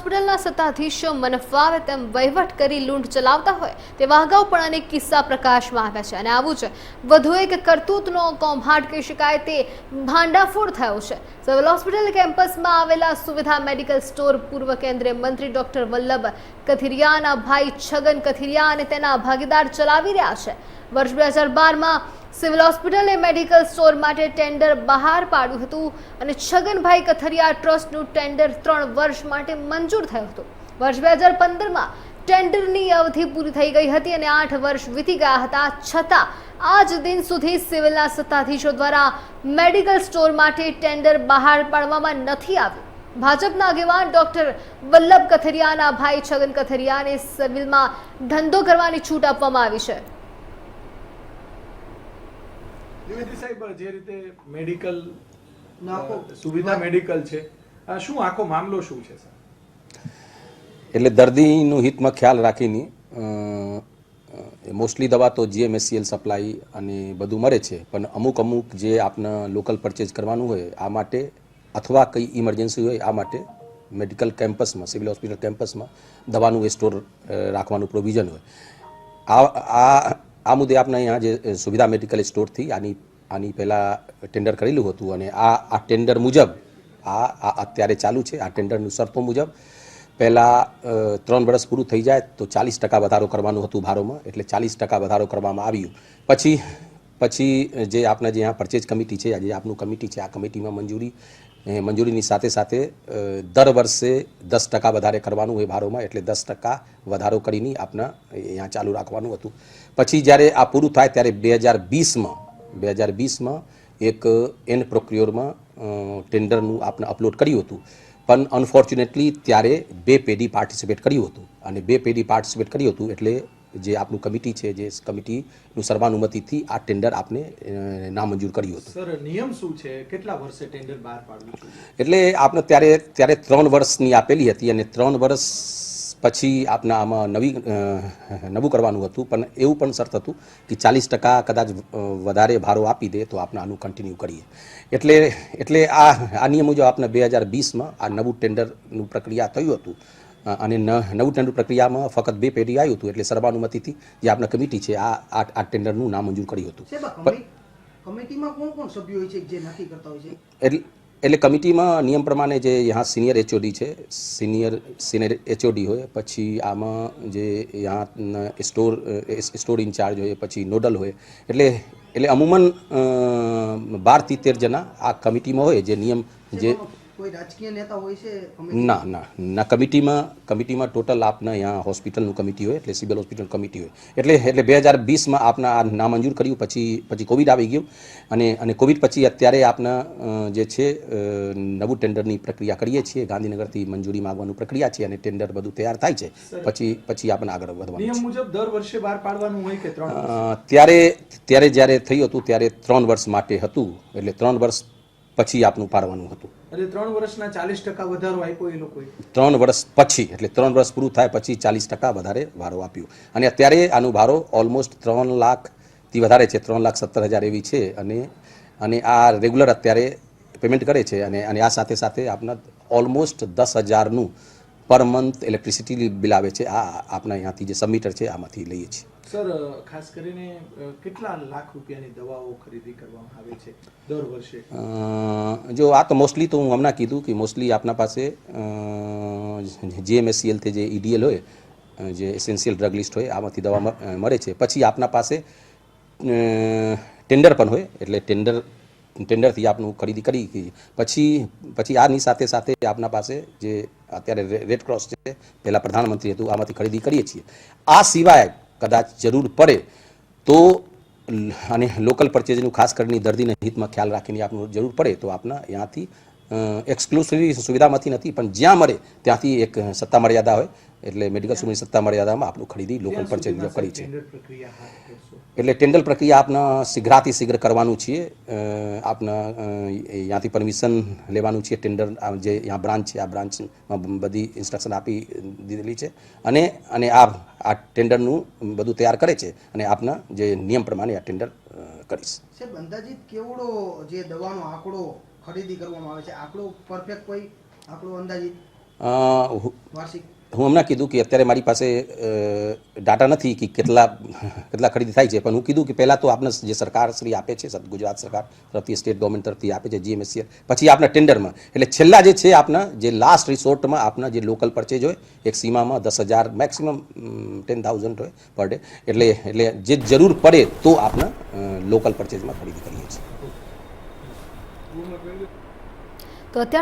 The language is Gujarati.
હોસ્પિટલના સત્તાધીશો મનફાવે તેમ વહીવટ કરી લૂંટ ચલાવતા હોય તેવા અગાઉ પણ અનેક કિસ્સા પ્રકાશમાં આવ્યા છે અને આવું છે વધુ એક કરતૂતનો કૌભાંડ કહી શકાય તે ભાંડાફોડ થયો છે. સિવિલ હોસ્પિટલ કેમ્પસમાં આવેલા સુવિધા મેડિકલ સ્ટોર પૂર્વ કેન્દ્રીય મંત્રી ડોક્ટર વલ્લભ કથિરિયાના ભાઈ છગન કથિરિયા અને તેના ભાગીદાર ચલાવી રહ્યા છે. વર્ષ બે હજાર બારમાં સિવિલ હોસ્પિટલે મેડિકલ સ્ટોર માટે ટેન્ડર બહાર પાડ્યું હતું અને છગનભાઈ કથરિયા ટ્રસ્ટનું ટેન્ડર ત્રણ વર્ષ માટે મંજૂર થયું હતું. વર્ષ બે હજાર પંદરમાં ટેન્ડરની અવધિ પૂરી થઈ ગઈ હતી અને આઠ વર્ષ વીતી ગયા હતા. છતાં આજ દિન સુધી સિવિલના સત્તાધીશો દ્વારા મેડિકલ સ્ટોર માટે ટેન્ડર બહાર પાડવામાં નથી આવ્યું. ભાજપના આગેવાન ડોક્ટર વલ્લભ કથરિયાના ભાઈ છગન કથરિયાને સિવિલમાં ધંધો કરવાની છૂટ આપવામાં આવી છે. દ્વિવેદી સાહેબ જે રીતે મેડિકલ સુવિધા મેડિકલ છે શું આખો મામલો શું છે સર? એટલે દર્દીનું હિતમાં ખ્યાલ રાખીને મોસ્ટલી દવા તો જીએમએસસીએલ સપ્લાય અને બધું મળે છે પણ અમુક અમુક જે આપને લોકલ પરચેઝ કરવાનું હોય આ માટે અથવા કંઈ ઇમરજન્સી હોય આ માટે મેડિકલ કેમ્પસમાં સિવિલ હોસ્પિટલ કેમ્પસમાં દવાનું એ સ્ટોર રાખવાનું પ્રોવિઝન હોય. આ આ આ મુદ્દે આપણે અહીંયા જે સુવિધા મેડિકલ સ્ટોરથી આની આની પહેલાં ટેન્ડર કરેલું હતું અને આ આ ટેન્ડર મુજબ, આ આ અત્યારે ચાલુ છે, આ ટેન્ડરની શરતો મુજબ પહેલાં ત્રણ વર્ષ પૂરું થઈ જાય તો ચાલીસ ટકા વધારો કરવાનું હતું ભારોમાં, એટલે ચાલીસ ટકા વધારો કરવામાં આવ્યું. પછી પછી જે આપણા જે અહીંયા પરચેજ કમિટી છે જે આપનું કમિટી છે, આ કમિટીમાં મંજૂરી એ મંજૂરીની સાથે સાથે દર વર્ષે દસ ટકા વધારે કરવાનું હોય ભારોમાં, એટલે દસ ટકા વધારો કરીને આપણે અહીંયા ચાલુ રાખવાનું હતું. પછી જ્યારે આ પૂરું થાય ત્યારે બે હજાર વીસમાં, બે હજાર વીસમાં એક એન પ્રોક્યોરમાં ટેન્ડરનું આપણે અપલોડ કર્યું હતું. પણ અનફોર્ચ્યુનેટલી ત્યારે બે પેઢી પાર્ટિસિપેટ કર્યું હતું. અને બે પેઢી પાર્ટિસિપેટ કર્યું હતું એટલે જે આપનું કમિટી છે જે કમિટીનું સર્વાનુમતિથી આ ટેન્ડર આપને નામંજૂર કર્યું હતું. સર નિયમ શું છે? કેટલા વર્ષે ટેન્ડર બહાર પાડવું એટલે આપણે ત્યારે ત્યારે ત્રણ વર્ષની આપેલી હતી અને ત્રણ વર્ષ પછી આપના આમાં નવી નવું કરવાનું હતું. પણ એવું પણ શરત હતું કે ચાલીસ ટકા કદાચ વધારે ભાડો આપી દે તો આપણે આનું કન્ટિન્યુ કરીએ. એટલે એટલે આ આ નિયમ મુજબ આપણે બે હજાર વીસમાં આ નવું ટેન્ડરનું પ્રક્રિયા થયું હતું. અને નવું ટેન્ડર પ્રક્રિયામાં ફક્ત બે પેઢી આવ્યું હતું એટલે સર્વાનુમતિથી જે આપણા કમિટી છે આ આ ટેન્ડરનું નામ મંજૂર કર્યું હતું. એટલે એટલે કમિટીમાં નિયમ પ્રમાણે જે યહાં સિનિયર એચઓડી છે સિનિયર સિનિયર એચઓડી હોય પછી આમાં જે યહાં સ્ટોર સ્ટોર ઇન્ચાર્જ હોય પછી નોડલ હોય એટલે એટલે અમુમન બાર તેર જણા આ કમિટીમાં હોય જે નિયમ જે કોઈ રાજકીય નેતા હોય છે ના ના. ના કમિટીમાં કમિટીમાં ટોટલ આપના અહીંયા હોસ્પિટલનું કમિટી હોય એટલે સિવિલ હોસ્પિટલ કમિટી હોય. એટલે એટલે બે હજાર વીસમાં આપના આ નામંજૂર કર્યું પછી પછી કોવિડ આવી ગયું. અને અને કોવિડ પછી અત્યારે આપના જે છે નવું ટેન્ડરની પ્રક્રિયા કરીએ છીએ. ગાંધીનગરથી મંજૂરી માંગવાનું પ્રક્રિયા છે અને ટેન્ડર બધું તૈયાર થાય છે. પછી પછી આપણે આગળ વધવાનું નિયમ મુજબ દર વર્ષે બહાર પાડવાનું હોય કે ત્રણ ત્યારે ત્યારે જ્યારે થયું હતું ત્યારે ત્રણ વર્ષ માટે હતું. એટલે ત્રણ વર્ષ પછી આપનું પાડવાનું હતું. એટલે ત્રણ વર્ષના ચાલીસ ટકા વધારો આપ્યો એ લોકોએ? ત્રણ વર્ષ પછી એટલે ત્રણ વર્ષ પૂરું થાય પછી ચાલીસ ટકા વધારે ભાડો આપ્યો. અને અત્યારે આનું ભાડો ઓલમોસ્ટ ત્રણ લાખથી વધારે છે ત્રણ લાખ સત્તર હજાર એવી છે. અને અને આ રેગ્યુલર અત્યારે પેમેન્ટ કરે છે અને અને આ સાથે સાથે આપના ઓલમોસ્ટ દસ હજારનું પર મંથ ઇલેક્ટ્રિસિટી બિલ આવે છે. આ આપણા અહીંયાથી જે સબમીટર છે આમાંથી લઈએ છીએ. સર ખાસ કરીને કેટલા લાખ રૂપિયાની દવાઓ ખરીદી કરવામાં આવે છે દર વર્ષે? જો આ તો મોસ્ટલી તો હું હમણાં કીધું કે મોસ્ટલી આપના પાસે જીએમએસસીએલથી જે ઈડીએલ હોય જે એસેન્શિયલ ડ્રગ લિસ્ટ હોય આમાંથી દવા મળે છે. પછી આપના પાસે ટેન્ડર પણ હોય એટલે ટેન્ડર ટેન્ડરથી આપનું ખરીદી કરી પછી પછી આની સાથે સાથે આપના પાસે જે અત્યારે રેડ ક્રોસ છે પહેલાં પ્રધાનમંત્રી હતું, આમાંથી ખરીદી કરીએ છીએ. આ સિવાય કદાચ જરૂર પડે તો અને લોકલ પરચેજનું ખાસ કરીને દર્દીના હિતમાં ખ્યાલ રાખીને આપનું જરૂર પડે તો આપના અહીંયાથી એક્સક્લુસિવ સુવિધામાંથી નથી પણ જ્યાં મળે ત્યાંથી એક સત્તા મર્યાદા હોય. એટલે મેડિકલ સુવિધા સત્તા મર્યાદામાં આપણું ખરીદી લોકલ પરચેજ કરી છે. ટેન્ડર પ્રક્રિયા હાથ ધરશો. એટલે ટેન્ડર પ્રક્રિયા આપના શીઘ્રાથી શીઘ્ર કરવાનું છીએ. આપના ત્યાંથી પરમિશન લેવાનું છે ટેન્ડર આ જે ત્યાં બ્રાન્ચ છે આ બ્રાન્ચમાં બધી ઇન્સ્ટ્રક્શન આપી દીધેલી છે. અને અને આ આ ટેન્ડરનું બધું તૈયાર કરે છે અને આપના જે નિયમ પ્રમાણે આ ટેન્ડર કરીશ. સાહેબ અંદાજિત કેવડો જે દવાનો આંકડો ખરીદી કરવામાં આવે છે. આંકડો પરફેક્ટ કોઈ આંકડો અંદાજિત હું- વાર્ષિક હું હમણાં કીધું કે અત્યારે મારી પાસે ડાટા નથી કે કેટલા કેટલા ખરીદી થાય છે પણ હું કીધું કે પહેલાં તો આપને જે સરકાર શ્રી આપે છે ગુજરાત સરકાર તરફથી સ્ટેટ ગવર્મેન્ટ તરફથી આપે છે જીએમએસસીએલ પછી આપણા ટેન્ડરમાં એટલે છેલ્લા જે છે આપના જે લાસ્ટ રિસોર્ટમાં આપના જે લોકલ પરચેજ હોય એક સીમામાં દસ હજાર મેક્સિમમ ટેન થાઉઝન્ડ હોય પર ડે એટલે એટલે જે જરૂર પડે તો આપના લોકલ પરચેજમાં ખરીદી કરીએ છીએ. તો અત્યાર